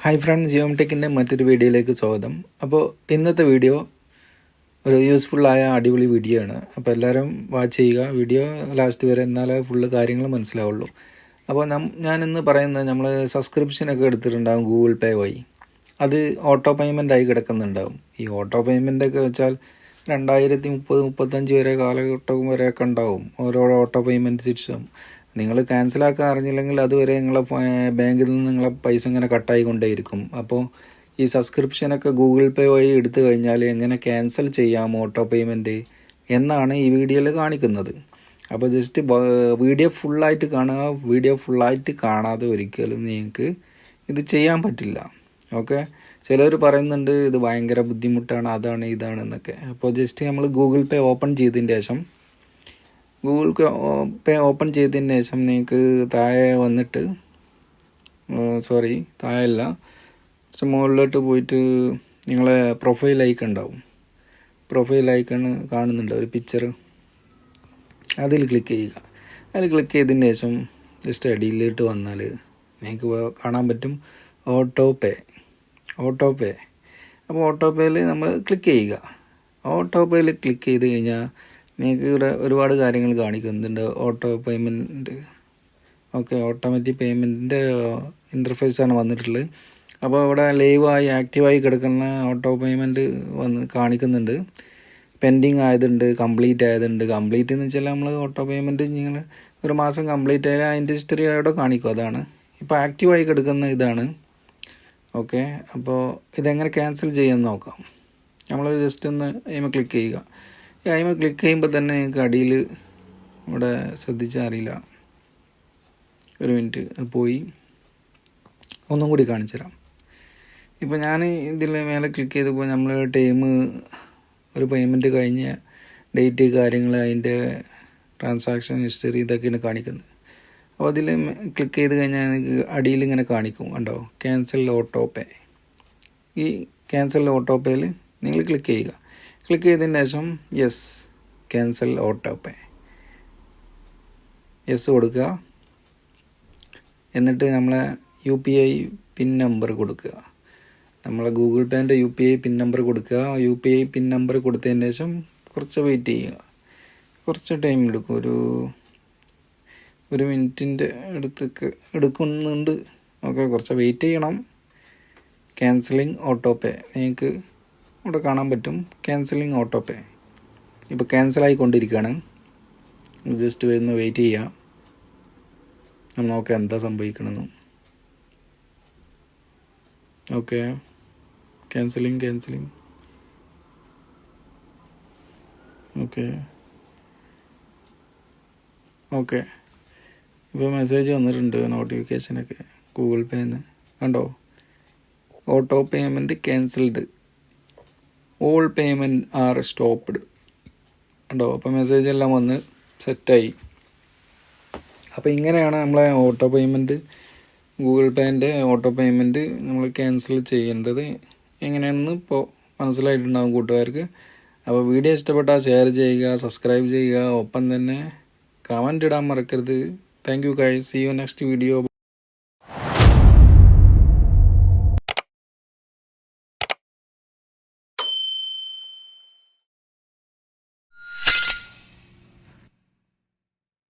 Hi front ജിയോം ടെക്കിന്റെ മറ്റൊരു വീഡിയോയിലേക്ക് സ്വാഗതം. അപ്പോൾ ഇന്നത്തെ വീഡിയോ ഒരു യൂസ്ഫുള്ളായ അടിപൊളി വീഡിയോ ആണ്. അപ്പോൾ എല്ലാവരും വാച്ച് ചെയ്യുക. വീഡിയോ ലാസ്റ്റ് വരെ എന്നാലേ ഫുള്ള് കാര്യങ്ങൾ മനസ്സിലാവുള്ളൂ. അപ്പോൾ ഞാൻ ഇന്ന് പറയുന്നത് നമ്മൾ സബ്സ്ക്രിപ്ഷനൊക്കെ എടുത്തിട്ടുണ്ടാകും ഗൂഗിൾ പേ വഴി. അത് ഓട്ടോ പേയ്മെന്റ് ആയി കിടക്കുന്നുണ്ടാവും. ഈ ഓട്ടോ പേയ്മെന്റൊക്കെ വെച്ചാൽ രണ്ടായിരത്തി മുപ്പത് മുപ്പത്തഞ്ച് വരെ കാലഘട്ടം വരെയൊക്കെ ഉണ്ടാവും. ഓരോ ഓട്ടോ പേയ്മെന്റ് സിസ്റ്റം നിങ്ങൾ ക്യാൻസലാക്കാൻ അറിഞ്ഞില്ലെങ്കിൽ അതുവരെ നിങ്ങളെ ബാങ്കിൽ നിന്ന് നിങ്ങളെ പൈസ ഇങ്ങനെ കട്ടായിക്കൊണ്ടേയിരിക്കും അപ്പോൾ ഈ സബ്സ്ക്രിപ്ഷനൊക്കെ ഗൂഗിൾ പേ വഴി എടുത്തു കഴിഞ്ഞാൽ എങ്ങനെ ക്യാൻസൽ ചെയ്യാം ഓട്ടോ പേയ്മെന്റ് എന്നാണ് ഈ വീഡിയോയിൽ കാണിക്കുന്നത്. അപ്പോൾ ജസ്റ്റ് വീഡിയോ ഫുള്ളായിട്ട് കാണുക വീഡിയോ ഫുള്ളായിട്ട് കാണാതെ ഒരിക്കലും നിങ്ങൾക്ക് ഇത് ചെയ്യാൻ പറ്റില്ല. ഓക്കെ ചിലർ പറയുന്നുണ്ട് ഇത് ഭയങ്കര ബുദ്ധിമുട്ടാണ് അതാണ് ഇതാണ് എന്നൊക്കെ. അപ്പോൾ ജസ്റ്റ് നമ്മൾ ഗൂഗിൾ പേ ഓപ്പൺ ചെയ്തതിന് ശേഷം ഗൂഗിൾ പേ ഓപ്പൺ ചെയ്തതിന് ശേഷം നിങ്ങൾക്ക് താഴെ വന്നിട്ട് സോറി താഴെ അല്ല കുറച്ച് മുകളിലോട്ട് പോയിട്ട് നിങ്ങളെ പ്രൊഫൈൽ ഐക്കൺ ഉണ്ടാവും. പ്രൊഫൈൽ ഐക്കൺ കാണുന്നുണ്ട് ഒരു പിക്ചർ അതിൽ ക്ലിക്ക് ചെയ്യുക. അതിൽ ക്ലിക്ക് ചെയ്തതിന് ശേഷം ജസ്റ്റ് അടിയിലോട്ട് വന്നാൽ നിങ്ങൾക്ക് കാണാൻ പറ്റും ഓട്ടോ പേ ഓട്ടോ പേ അപ്പോൾ ഓട്ടോ പേയിൽ നമ്മൾ ക്ലിക്ക് ചെയ്യുക. ഓട്ടോ പേയിൽ ക്ലിക്ക് ചെയ്ത് കഴിഞ്ഞാൽ നിങ്ങൾക്ക് ഇവിടെ ഒരുപാട് കാര്യങ്ങൾ കാണിക്കുന്നുണ്ട് ഓട്ടോ പേയ്മെന്റ് ഓക്കെ ഓട്ടോമാറ്റിക് പേയ്മെന്റിന്റെ ഇന്റർഫേസാണ് വന്നിട്ടുള്ളത്. അപ്പോൾ ഇവിടെ ലൈവായി ആക്റ്റീവായി കിടക്കുന്ന ഓട്ടോ പേയ്മെന്റ് വന്ന് കാണിക്കുന്നുണ്ട്. പെൻഡിങ് ആയതുണ്ട് കംപ്ലീറ്റ് ആയതുണ്ട്. കംപ്ലീറ്റ് എന്ന് വെച്ചാൽ നമ്മൾ ഓട്ടോ പേയ്മെന്റ് നിങ്ങൾ ഒരു മാസം കംപ്ലീറ്റ് ആയാൽ അതിന്റെ ഹിസ്റ്ററി അവിടെ കാണിക്കും. അതാണ്. ഇപ്പോൾ ആക്റ്റീവായി കിടക്കുന്ന ഇതാണ്. ഓക്കെ അപ്പോൾ ഇതെങ്ങനെ ക്യാൻസൽ ചെയ്യാമെന്ന് നോക്കാം. നമ്മൾ ജസ്റ്റ് ഒന്ന് അതിമ ക്ലിക്ക് ചെയ്യുക. അതിമ ക്ലിക്ക് ചെയ്യുമ്പോൾ തന്നെ നിങ്ങൾക്ക് അടിയിൽ ഇവിടെ ശ്രദ്ധിച്ചാൽ അറിയില്ല. ഒരു മിനിറ്റ് പോയി. ഒന്നും കൂടി കാണിച്ചു തരാം. ഇപ്പോൾ ഞാൻ ഇതിൽ മേലെ ക്ലിക്ക് ചെയ്തപ്പോൾ നമ്മൾ ടൈം ഒരു പേയ്മെന്റ് കഴിഞ്ഞ ഡേറ്റ് കാര്യങ്ങൾ അതിന്റെ ട്രാൻസാക്ഷൻ ഹിസ്റ്ററി ഇതൊക്കെയാണ് കാണിക്കുന്നത്. അപ്പോൾ അതിൽ ക്ലിക്ക് ചെയ്ത് കഴിഞ്ഞാൽ നിങ്ങൾക്ക് അടിയിൽ ഇങ്ങനെ കാണിക്കും കണ്ടോ? ക്യാൻസൽ ഓട്ടോ പേ ഈ ക്യാൻസൽ ഓട്ടോ പേയിൽ നിങ്ങൾ ക്ലിക്ക് ചെയ്യുക. ക്ലിക്ക് ചെയ്തതിന് ശേഷം yes cancel auto pay yes കൊടുക്കുക. എന്നിട്ട് നമ്മളെ U P I pin number കൊടുക്കുക. നമ്മളെ Google പേന്റെ U P I pin number കൊടുക്കുക. U P I pin number കൊടുത്തതിന് ശേഷം കുറച്ച് വെയിറ്റ് ചെയ്യുക. കുറച്ച് ടൈം എടുക്കും. ഒരു ഒരു മിനിറ്റിന്റെ അടുത്തേക്ക് എടുക്കുന്നുണ്ട്. ഓക്കെ കുറച്ച് വെയിറ്റ് ചെയ്യണം. ക്യാൻസലിങ് ഓട്ടോ പേ നിങ്ങൾക്ക് ഇവിടെ കാണാൻ പറ്റും ക്യാൻസലിങ് ഓട്ടോ പേ ഇപ്പോൾ ക്യാൻസലായിക്കൊണ്ടിരിക്കുകയാണ് ജസ്റ്റ് വരുന്ന വെയിറ്റ് ചെയ്യാം. നമ്മൾ നോക്കാം എന്താ സംഭവിക്കണമെന്ന് okay cancelling cancelling okay okay ഇപ്പോൾ മെസ്സേജ് വന്നിട്ടുണ്ട് നോട്ടിഫിക്കേഷനൊക്കെ ഗൂഗിൾ പേന്ന് കണ്ടോ? Auto payment cancelled all payment are stopped ഉണ്ടോ അപ്പോൾ മെസ്സേജ് എല്ലാം വന്ന് സെറ്റായി അപ്പോൾ ഇങ്ങനെയാണ് നമ്മളെ ഓട്ടോ പേയ്മെന്റ് ഗൂഗിൾ പേന്റെ ഓട്ടോ പേയ്മെന്റ് നമ്മൾ ക്യാൻസൽ ചെയ്യേണ്ടത്. എങ്ങനെയാണെന്ന് ഇപ്പോൾ മനസ്സിലായിട്ടുണ്ടാകും കൂട്ടുകാർക്ക്. അപ്പോൾ വീഡിയോ ഇഷ്ടപ്പെട്ടാൽ ഷെയർ ചെയ്യുക സബ്സ്ക്രൈബ് ചെയ്യുക. ഒപ്പം തന്നെ കമന്റ് ഇടാൻ മറക്കരുത്. Thank you guys see you next video